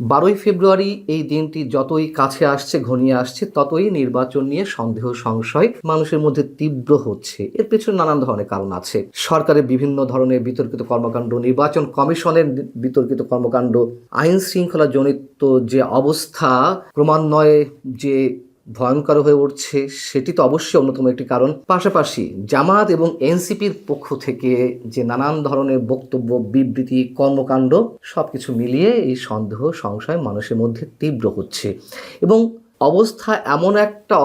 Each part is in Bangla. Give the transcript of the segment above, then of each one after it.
বারোই ফেব্রুয়ারি এই দিনটি যতই কাছে আসছে, ঘনিয়ে আসছে, ততই নির্বাচন নিয়ে সন্দেহ, সংশয় মানুষের মধ্যে তীব্র হচ্ছে। এর পেছনে নানান ধরনের কারণ আছে। সরকারের বিভিন্ন ধরনের বিতর্কিত কর্মকাণ্ড, নির্বাচন কমিশনের বিতর্কিত কর্মকাণ্ড, আইন শৃঙ্খলা জনিত যে অবস্থা, ক্রমান্বয়ে যে ভয়ঙ্কর হয়ে উঠছে, সেটি তো অবশ্যই অন্যতম একটি কারণ। পাশাপাশি জামাত এবং এনসিপির পক্ষ থেকে যে নানান ধরনের বক্তব্য, বিবৃতি, কর্মকাণ্ড, সবকিছু মিলিয়ে এই সন্দেহ, সংশয় মানুষের মধ্যে তীব্র হচ্ছে। এবং অবস্থা এমন একটা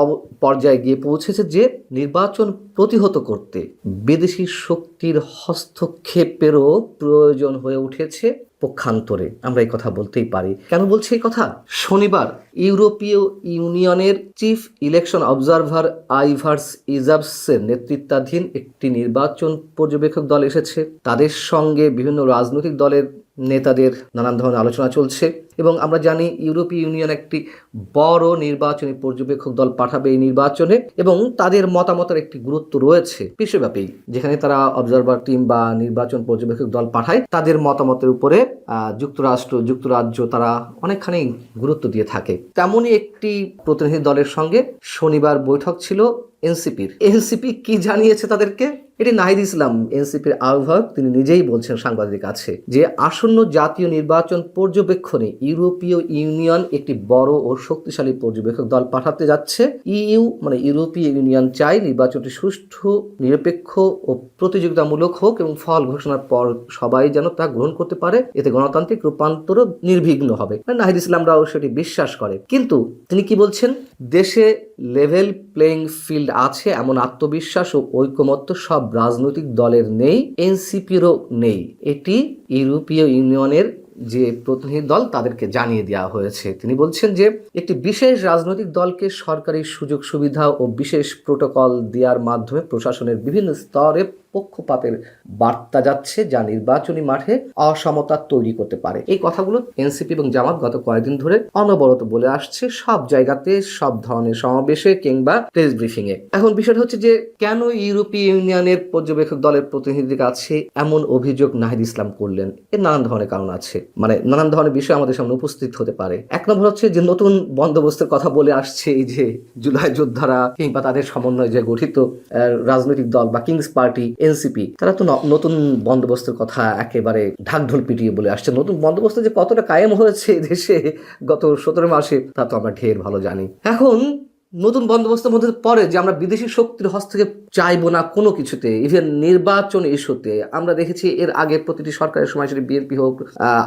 পর্যায়ে গিয়ে পৌঁছেছে যে নির্বাচন প্রতিহত করতে বিদেশি শক্তির হস্তক্ষেপেরও প্রয়োজন হয়ে উঠেছে। পক্ষান্তরে। আমরা এই কথা বলতেই পারি। কেন বলছি এই কথা? শনিবার ইউরোপীয় ইউনিয়নের চিফ ইলেকশন অবজারভার আইভার্স ইজাবসের নেতৃত্বাধীন একটি নির্বাচন পর্যবেক্ষক দল এসেছে। তাদের সঙ্গে বিভিন্ন রাজনৈতিক দলের নেতাদের নানান ধরনের আলোচনা চলছে এবং আমরা জানি ইউরোপীয় ইউনিয়ন একটি বড় নির্বাচনী পর্যবেক্ষক দল পাঠাবে এই নির্বাচনে এবং তাদের মতামতের একটি গুরুত্ব রয়েছে বিশ্বব্যাপী। যেখানে তারা অবজারভার টিম বা নির্বাচন পর্যবেক্ষক দল পাঠায়, তাদের মতামতের উপরে যুক্তরাষ্ট্র, যুক্তরাজ্য তারা অনেকখানি গুরুত্ব দিয়ে থাকে। তেমনই একটি প্রতিনিধি দলের সঙ্গে শনিবার বৈঠক ছিল এনসিপির। এনসিপি কি জানিয়েছে তাদেরকে? এটি নাহিদ ইসলাম, এনসিপির আহ্বায়ক, তিনি নিজেই বলছেন সাংবাদিক কাছে যে আসন্ন জাতীয় নির্বাচন পর্যবেক্ষণে ইউরোপীয় ইউনিয়ন একটি বড় ও শক্তিশালী পর্যবেক্ষক দল পাঠাতে যাচ্ছে। ইইউ মানে ইউরোপীয় ইউনিয়ন চাই নির্বাচনটি সুষ্ঠু, নিরপেক্ষ ও প্রতিযোগিতামূলক হোক এবং ফল ঘোষণার পর সবাই যেন তা গ্রহণ করতে পারে। এতে গণতান্ত্রিক রূপান্তর নির্বিঘ্ন হবে। নাহিদ ইসলামরাও সেটি বিশ্বাস করে। কিন্তু তিনি কি বলছেন? দেশে লেভেল প্লেইং ফিল্ড আছে, এমন আত্মবিশ্বাস ও ঐকমত্য সব রাজনৈতিক দলের নেই, এনসিপিরও নেই। এটি ইউরোপীয় ইউনিয়নের যে প্রতিনিধি দল, তাদেরকে জানিয়ে দেওয়া হয়েছে। তিনি বলছেন যে, একটি বিশেষ রাজনৈতিক দলকে সরকারি সুযোগ সুবিধা ও বিশেষ প্রোটোকল দেওয়ার মাধ্যমে প্রশাসনের বিভিন্ন স্তরে পক্ষপাতের বার্তা যাচ্ছে যা নির্বাচনী মাঠে অসমতা তৈরি করতে পারে। এই কথাগুলো এনসিপি এবং জামাত গত কয়েকদিন ধরে অনবরত বলে আসছে। সব জায়গাতে, সব ধরনের সমাবেশে কিংবা প্রেস ব্রিফিং এ। এখন বিষয়টা হচ্ছে যে, কেন ইউরোপীয় ইউনিয়নের পর্যবেক্ষক দলের প্রতিনিধির কাছে এমন অভিযোগ নাহিদ ইসলাম করলেন? এর নানান ধরনের কারণ আছে। মানে নানান ধরনের বিষয় আমাদের সামনে উপস্থিত হতে পারে। এক নম্বর হচ্ছে যে, নতুন বন্দোবস্তের কথা বলে আসছে এই যে, জুলাই যোদ্ধারা কিংবা তাদের সমন্বয়ে যে গঠিত রাজনৈতিক দল বা কিংস পার্টি এনসিপি তারা তো নতুন বন্দোবস্তের কথা একেবারে ঢাকঢোল পিটিয়ে বলে আসছে। নতুন বন্দোবস্ত যে কতটা কায়েম হয়েছে দেশে গত সতেরো মাসে, তা তো আমরা ঢের ভালো জানি। এখন নতুন বন্দোবস্তের মধ্যে পড়ে যে আমরা বিদেশি শক্তির হস্তক্ষেপ চাইব না কোনো কিছুতে। ইভেন নির্বাচন ইস্যুতে আমরা দেখেছি এর আগে প্রতিটি সরকারের সময় সেটি বিএনপি হোক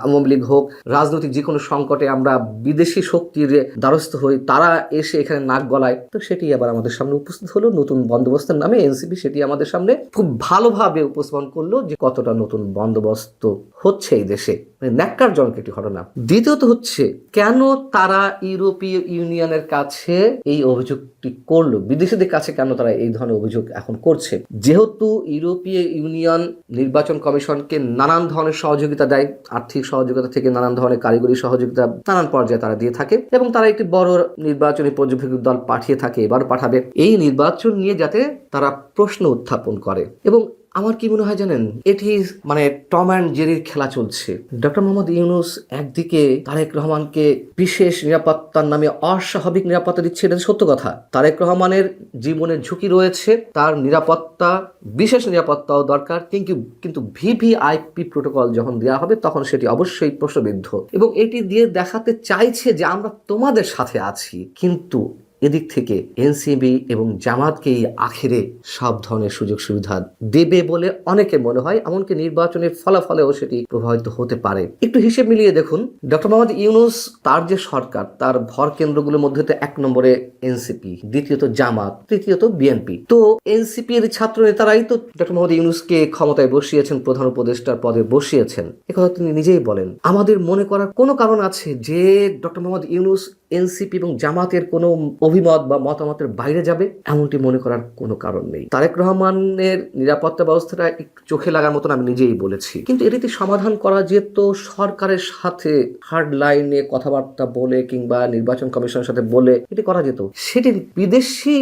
আওয়ামী লীগ হোক, রাজনৈতিক যে কোনো সংকটে আমরা বিদেশি শক্তির দ্বারস্থ হই, তারা এসে এখানে নাক গলায়। তো সেটি আবার আমাদের সামনে উপস্থিত হলো নতুন বন্দোবস্তের নামে এনসিপি, সেটি আমাদের সামনে খুব ভালোভাবে উপস্থাপন করল যে কতটা নতুন বন্দোবস্ত হচ্ছে এই দেশে। ন্যাক্কারজনক একটি ঘটনা। দ্বিতীয়ত হচ্ছে, কেন তারা ইউরোপীয় ইউনিয়নের কাছে এই অভিযোগটি করল? বিদেশিদের কাছে কেন তারা এই ধরনের অভিযোগ এখন করছে? যেহেতু ইউরোপীয় ইউনিয়ন নির্বাচন কমিশনকে নানান ধরনের সহযোগিতা দেয়, আর্থিক সহযোগিতা থেকে নানান ধরনের কারিগরি সহযোগিতা নানান পর্যায়ে তারা দিয়ে থাকে এবং তারা একটি বড় নির্বাচনী পর্যবেক্ষক দল পাঠিয়ে থাকে এবার পাঠাবে। এই নির্বাচন নিয়ে যাতে তারা প্রশ্ন উত্থাপন করে এবং আমার কি মনে হয় জানেন? এটি মানে টম অ্যান্ড জেরির খেলা চলছে। ডক্টর মোহাম্মদ ইউনুস একদিকে তারেক রহমানকে বিশেষ নিরাপত্তার নামে অস্বাভাবিক নিরাপত্তা দিচ্ছে, এটা সত্য কথা। তারেক রহমানের জীবনের ঝুঁকি রয়েছে, তার নিরাপত্তা, বিশেষ নিরাপত্তাও দরকার। কিন্তু কিন্তু ভিভিআইপি প্রোটোকল যখন দেওয়া হবে, তখন সেটি অবশ্যই প্রশ্নবিদ্ধ। এবং এটি দিয়ে দেখাতে চাইছে যে আমরা তোমাদের সাথে আছি। কিন্তু এদিক থেকে এনসিবি এবং জামাতকেই আখেরে সব ধরনের সুযোগ সুবিধা দেবে বলে অনেকে মনে হয়, এমনকি নির্বাচনের ফলাফলেও সেটি প্রভাবিত হতে পারে। একটু হিসেব মিলিয়ে দেখুন, ডক্টর মোহাম্মদ ইউনুস, তার যে সরকার, তার ভর কেন্দ্রগুলোর মধ্যে তো এক নম্বরে এনসিপি, দ্বিতীয়ত জামাত, তৃতীয়ত বিএনপি। তো এনসিপি এর ছাত্র নেতারাই তো ডক্টর মোহাম্মদ ইউনুসকে ক্ষমতায় বসিয়েছেন, প্রধান উপদেষ্টার পদে বসিয়েছেন। একথা তিনি নিজেই বলেন। আমাদের মনে করার কোনো কারণ আছে যে, ডক্টর মোহাম্মদ ইউনুস এনসিপি এবং জামাতের কোনো অভিমত বা মতামতের বাইরে যাবে, এমনটি মনে করার কোনো কারণ নেই। তারেক রহমানের নিরাপত্তা ব্যবস্থাটা চোখে লাগার মতন আমি নিজেই বলেছি। কিন্তু এটিতে সমাধান করা যেত সরকারের সাথে হার্ড লাইনে কথাবার্তা বলে কিংবা নির্বাচন কমিশনের সাথে বলে এটি করা যেত। সেটি বিদেশি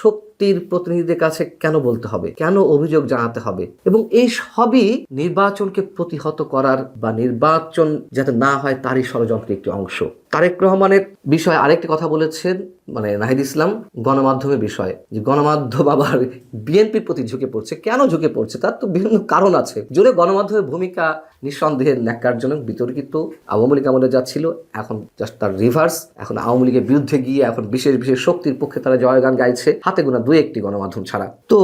শক্তি শক্তির প্রতিনিধিদের কাছে কেন বলতে হবে? কেন অভিযোগ জানাতে হবে? এবং এই সবই নির্বাচনকে প্রতিহত করার বা নির্বাচন যাতে না হয় তারই ষড়যন্ত্রের একটি অংশ। তারেক রহমানের বিষয়ে আরেকটি কথা বলেছেন মানে নাহিদ ইসলাম, গণমাধ্যমের বিষয়ে। যে গণমাধ্যম আবার বিএনপির প্রতি ঝুঁকে পড়ছে। কেন ঝুঁকে পড়ছে? তার তো বিভিন্ন কারণ আছে। জোরে গণমাধ্যমের ভূমিকা নিঃসন্দেহে ন্যাক্কারজনক, বিতর্কিত। আওয়ামী লীগ আমলে যা ছিল, এখন জাস্ট তার রিভার্স এখন আওয়ামী লীগের বিরুদ্ধে গিয়ে এখন বিশেষ বিশেষ শক্তির পক্ষে তারা জয়গান গাইছে। হাতে গোনা দুই একটি গণমাধ্যম ছাড়া। তো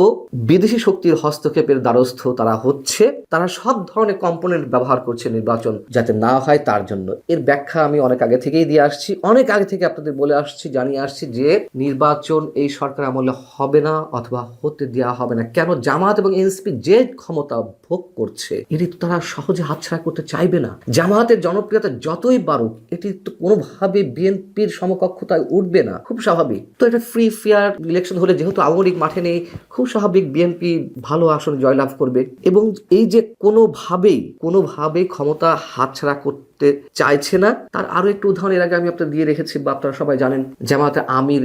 বিদেশি শক্তির হস্তক্ষেপের দ্বারস্থ তারা হচ্ছে, তারা সব ধরনের কম্পোনেন্ট ব্যবহার করছে নির্বাচন যাতে না হয় তার জন্য। এর ব্যাখ্যা আমি অনেক আগে থেকেই দিয়ে আসছি, অনেক আগে থেকে আপনাদের বলে আসছি, জানিয়ে আসছি যে নির্বাচন এই সরকার আমলে হবে না অথবা হতে দেওয়া হবে না। কেন জামাত এবং এনসিপি যে ক্ষমতা ভোগ করছে, এটি তো তারা সহজে হাতছাড়া করতে চাইবে না। জামাতের জনপ্রিয়তা যতই বাড়ুক, এটি তো কোনোভাবে বিএনপির সমকক্ষতায় উঠবে না। খুব স্বাভাবিক। তো এটা ফ্রি ফেয়ার ইলেকশন হলে যেহেতু আওয়ামী লীগ মাঠে নেই, খুব স্বাভাবিক বিএনপি ভালো আসন জয়লাভ করবে এবং এই যে কোনোভাবেই কোনোভাবেই ক্ষমতা হাতছাড়া করতে চাইছে না। তার আরও একটু উদাহরণ এর আগে আমি আপনাদের দিয়ে রেখেছি বা আপনারা সবাই জানেন, জামাতে আমির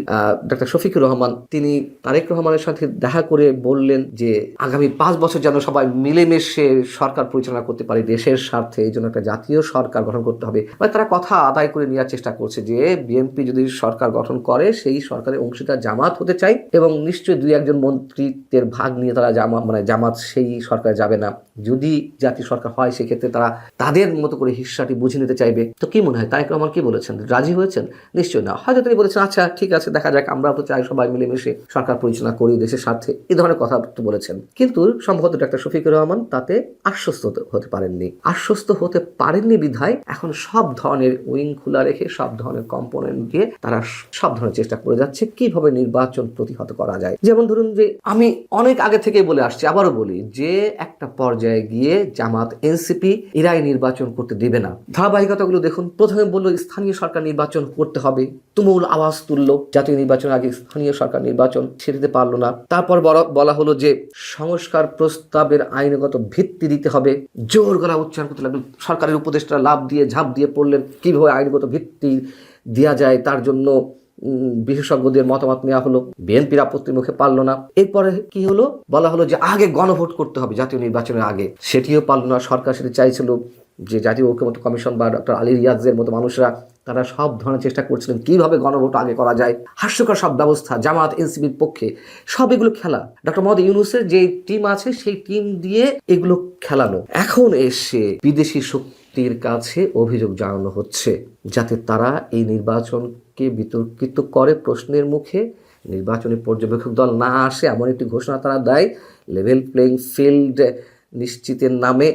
ডাক্তার শফিকুর রহমান। তিনি তারেক রহমানের সাথে দেখা করে বললেন যে, আগামী পাঁচ বছর যেন সবাই মিলেমিশে সরকার পরিচালনা করতে পারে দেশের স্বার্থে, এই জন্য একটা জাতীয় সরকার গঠন করতে হবে। মানে তারা কথা আদায় করে নেওয়ার চেষ্টা করছে যে, বিএনপি যদি সরকার গঠন করে, সেই সরকারের অংশীদার জামাত হতে চাই এবং নিশ্চয়ই দুই একজন মন্ত্রীদের ভাগ নিয়ে তারা জামা মানে জামাত সেই সরকার যাবে না। যদি জাতীয় সরকার হয়, সেক্ষেত্রে তারা তাদের মতো করে হিস্সাটি বুঝে নিতে চাইবে। তো কি মনে হয়? তারেক রহমান কি বলেছেন? রাজি হয়েছেন? নিশ্চয় না। হয়তো তিনি বলেছেন আচ্ছা ঠিক আছে, দেখা যাক। আমরা তো চাই সবাই মিলেমিশে সরকার পরিচালনা করি, দেশের স্বার্থে। এই ধরনের কথা তো বলেছেন। কিন্তু সম্ভবত ডাক্তার শফিকুর রহমান তাতে আশ্বস্ত হতে- পারেননি। আশ্বস্ত হতে পারেননি বিধায় এখন সব ধরনের উইং খোলা রেখে, সব ধরনের কম্পোনেন্ট দিয়ে তারা সব ধরনের চেষ্টা করে যাচ্ছে, কীভাবে নির্বাচন প্রতিহত করা যায়। যেমন ধরুন যে, আমি অনেক আগে থেকে বলে আসছি, আবারও বলি যে, একটা পর্যায়ে গিয়ে জামাত, এনসিপি, এরাই নির্বাচন করতে দিবে না। ধারাবাহিকতাগুলো দেখুন। প্রথমে বলল, স্থানীয় সরকার নির্বাচন করতে হবে। তুমুল আওয়াজ তুললো, জাতীয় নির্বাচন আগে স্থানীয় সরকার নির্বাচন সেটিতে পারল না। তারপর বলা হলো যে, সংস্কার প্রস্তাবের আইনগত ভিত্তি দিতে হবে। জোর গলা উচ্চারণ করতে লাগল। সরকারের উপদেষ্টা লাভ দিয়ে, ঝাঁপ দিয়ে পড়লেন, কীভাবে আইনগত ভিত্তি দেওয়া যায় তার জন্য বিশেষজ্ঞদের মতামত নেওয়া হলো? বিএনপির আপত্তির মুখে পারল না। এরপরে কি হলো? বলা হলো যে, আগে গণভোট করতে হবে জাতীয় নির্বাচনের আগে। সেটিও পারল না। সরকার সেটি চাইছিল যে জাতীয় ঐক্যমত্য কমিশন বা ডক্টর আলী রিয়াজের মতো মানুষরা, তারা সব ধরনের চেষ্টা করছিলেন কীভাবে গণভোট আগে করা যায়। হাস্যকর সব ব্যবস্থা জামাত এনসিবির পক্ষে, সব এগুলো খেলা। ডক্টর মোহাম্মদ ইউনুসের যে টিম আছে, সেই টিম দিয়ে এগুলো খেলানো। এখন এসে বিদেশি শক্তির কাছে অভিযোগ জানানো হচ্ছে, যাতে তারা এই নির্বাচনকে বিতর্কিত করে প্রশ্নের মুখে। নির্বাচনী পর্যবেক্ষক দল না আসে, এমন একটি ঘোষণা তারা দেয়। লেভেল প্লেইং ফিল্ড নিশ্চিতের নামে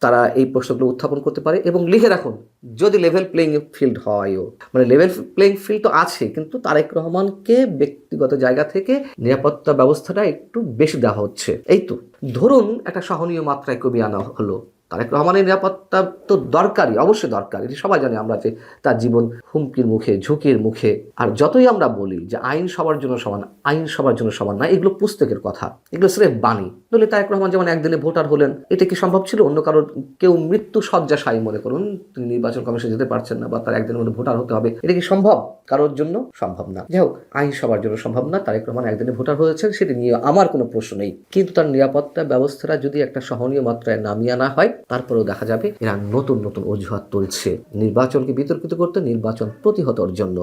তারা এই প্রশ্নগুলো উত্থাপন করতে পারে এবং লিখে রাখুন, যদি লেভেল প্লেইং ফিল্ড হয়ও। মানে লেভেল প্লেইং ফিল্ড তো আছে, কিন্তু তারেক রহমানকে ব্যক্তিগত জায়গা থেকে নিরাপত্তা ব্যবস্থাটা একটু বেশি দেওয়া হচ্ছে। এই তো, ধরুন একটা সহনীয় মাত্রায় কমিয়ে আনা হলো। তারেক রহমানের নিরাপত্তা তো দরকারই, অবশ্যই দরকার। এটি সবাই জানে আমরা যে তার জীবন হুমকির মুখে, ঝুঁকির মুখে। আর যতই আমরা বলি যে আইন সবার জন্য সমান, আইন সবার জন্য সমান না এগুলো পুস্তকের কথা। এগুলো স্রেফ বাণী। নইলে তারেক রহমান যেমন একদিনে ভোটার হলেন, এটা কি সম্ভব ছিল? অন্য কারোর কেউ মৃত্যু শয্যাশায়ী মনে করুন, তিনি নির্বাচন কমিশনে যেতে পারছেন না বা তার একদিনের মধ্যে ভোটার হতে হবে, এটা কি সম্ভব? কারোর জন্য সম্ভব না। যাই হোক, আইন সবার জন্য সম্ভব না। তারেক রহমান একদিনে ভোটার হয়েছেন, সেটি নিয়ে আমার কোনো প্রশ্ন নেই। কিন্তু তার নিরাপত্তা ব্যবস্থাটা যদি একটা সহনীয় মাত্রায় নামিয়ে আনা হয়, তারপরেও দেখা যাবে এরা নতুন নতুন অজুহাত তুলছে। নির্বাচনকে বিতর্কিত করতে নির্বাচন প্রতিহতর জন্য।